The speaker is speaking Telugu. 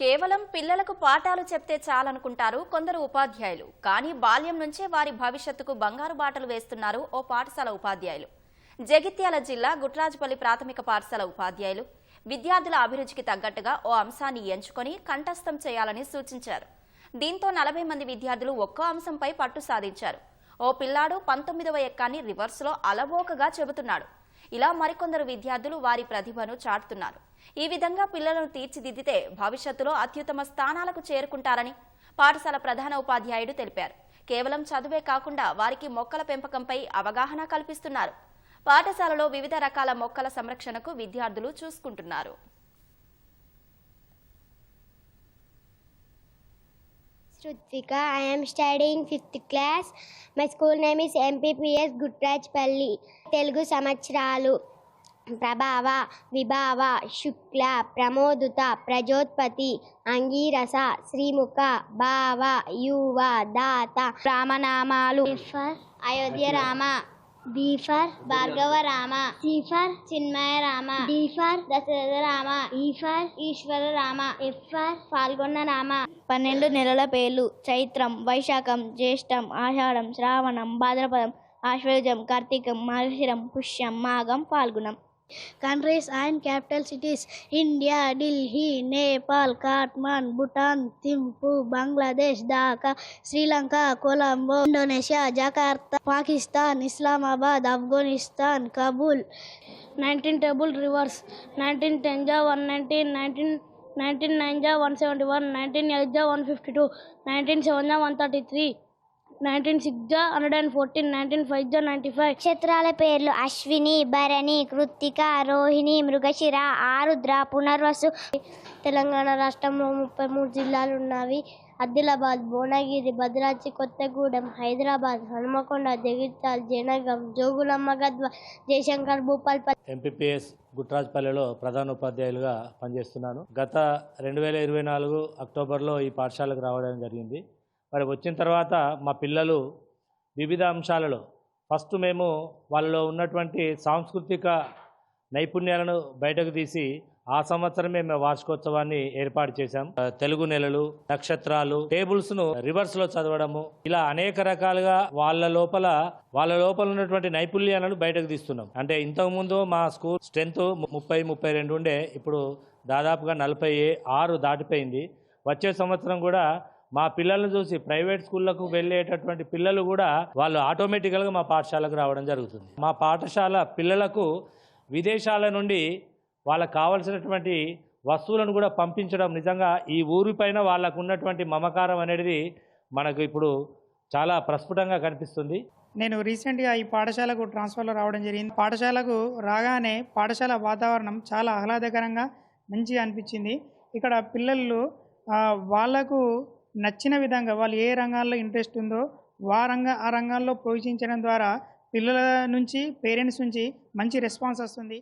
కేవలం పిల్లలకు పాఠాలు చెప్తే చాలనుకుంటారు కొందరు ఉపాధ్యాయులు. కానీ బాల్యం నుంచే వారి భవిష్యత్తుకు బంగారు బాటలు వేస్తున్నారు ఓ పాఠశాల ఉపాధ్యాయులు. జగిత్యాల జిల్లా గుట్రాజపల్లి ప్రాథమిక పాఠశాల ఉపాధ్యాయులు. విద్యార్థుల అభిరుచికి తగ్గట్టుగా ఓ అంశాన్ని ఎంచుకొని కంఠస్థం చేయాలని సూచించారు. దీంతో నలభై మంది విద్యార్థులు ఒక్కో అంశంపై పట్టు సాధించారు. ఓ పిల్లాడు పంతొమ్మిదవ ఎక్కాన్ని రివర్స్లో అలవోకగా చెబుతున్నాడు. ఇలా మరికొందరు విద్యార్థులు వారి ప్రతిభను చాటుతున్నారు. ఈ విధంగా పిల్లలను తీర్చిదిద్దితే భవిష్యత్తులో అత్యుత్తమ స్థానాలకు చేరుకుంటారని పాఠశాల ప్రధాన ఉపాధ్యాయుడు తెలిపారు కేవలం చదువే కాకుండా వారికి మొక్కల పెంపకంపై అవగాహన కల్పిస్తున్నారు పాఠశాలలో వివిధ రకాల మొక్కల సంరక్షణకు విద్యార్థులు చూసుకుంటున్నారు Shrutika, I am studying fifth class. My school name is MPPS Gutrajpalli. Telugu సంవత్సరాలు ప్రభావ విభావ శుక్ల ప్రమోదుత ప్రజోత్పతి అంగీరస శ్రీముఖ భావ యువ దాత రామనామాలు Ayodhya Rama B for Bhargava Rama C for Chinmaya Rama D for Dasaratha Rama E for Eshwara Rama F for పాల్గొన్న రామ. పన్నెండు నెలల పేర్లు చైత్రం వైశాఖం జ్యేష్టం ఆషాఢం శ్రావణం భాద్రపదం ఆశ్వయుజం కార్తీకం Margasiram పుష్యం మాఘం Phalgunam. Countries and capital cities India Delhi Nepal Kathmandu Bhutan Thimphu Bangladesh Dhaka Sri Lanka Colombo Indonesia Jakarta Pakistan Islamabad Afghanistan Kabul nineteen table reverse nineteen ten జా one nineteen nineteen nineteen nine జా one seventy one nineteen eight జా one fifty two nineteen six జా hundred and fourteen nineteen five జా నైంటీ ఫైవ్. నక్షత్రాల పేర్లు అశ్విని భరణి కృత్తిక రోహిణి మృగశిర ఆరుద్ర పునర్వసు. తెలంగాణ రాష్ట్రంలో ముప్పై మూడు జిల్లాలు ఉన్నవి ఆదిలాబాద్ భువనగిరి భద్రాద్రి కొత్తగూడెం హైదరాబాద్ హనుమకొండ జగిత్యాల జనగం జోగులమ్మ గద్వ జయశంకర్ భూపాల్పల్లి. ఎంపీపీఎస్ గుట్రాజ్పల్లిలో ప్రధాన ఉపాధ్యాయులుగా పనిచేస్తున్నాను. గత రెండు వేల ఇరవై నాలుగు అక్టోబర్లో ఈ పాఠశాలకు రావడం జరిగింది. మరి వచ్చిన తర్వాత మా పిల్లలు వివిధ అంశాలలో ఫస్ట్ మేము వాళ్ళలో ఉన్నటువంటి సాంస్కృతిక నైపుణ్యాలను బయటకు తీసి ఆ సంవత్సరమే మేము వార్షికోత్సవాన్ని ఏర్పాటు చేశాం. తెలుగు నెలలు నక్షత్రాలు టేబుల్స్ను రివర్స్లో చదవడము ఇలా అనేక రకాలుగా వాళ్ళ లోపల వాళ్ళ లోపల ఉన్నటువంటి నైపుణ్యాలను బయటకు తీస్తున్నాం. అంటే ఇంతకు ముందు మా స్కూల్ స్ట్రెంత్ ముప్పై ముప్పై రెండు ఉండే ఇప్పుడు దాదాపుగా నలభై ఆరు దాటిపోయింది. వచ్చే సంవత్సరం కూడా మా పిల్లల్ని చూసి ప్రైవేట్ స్కూళ్ళకు వెళ్ళేటటువంటి పిల్లలు కూడా వాళ్ళు ఆటోమేటికల్గా మా పాఠశాలకు రావడం జరుగుతుంది. మా పాఠశాల పిల్లలకు విదేశాల నుండి వాళ్ళకు కావలసినటువంటి వస్తువులను కూడా పంపించడం నిజంగా ఈ ఊరిపైన వాళ్ళకు ఉన్నటువంటి మమకారం అనేది మనకు ఇప్పుడు చాలా ప్రస్ఫుటంగా కనిపిస్తుంది. నేను రీసెంట్గా ఈ పాఠశాలకు ట్రాన్స్ఫర్లో రావడం జరిగింది. పాఠశాలకు రాగానే పాఠశాల వాతావరణం చాలా ఆహ్లాదకరంగా మంచిగా అనిపించింది. ఇక్కడ పిల్లలు వాళ్ళకు వాళ్ళకు నచ్చిన విధంగా వాళ్ళు ఏ రంగాల్లో ఇంట్రెస్ట్ ఉందో ఆ రంగ ఆ రంగాల్లో పోషించడం ద్వారా పిల్లల నుంచి పేరెంట్స్ నుంచి మంచి రెస్పాన్స్ వస్తుంది.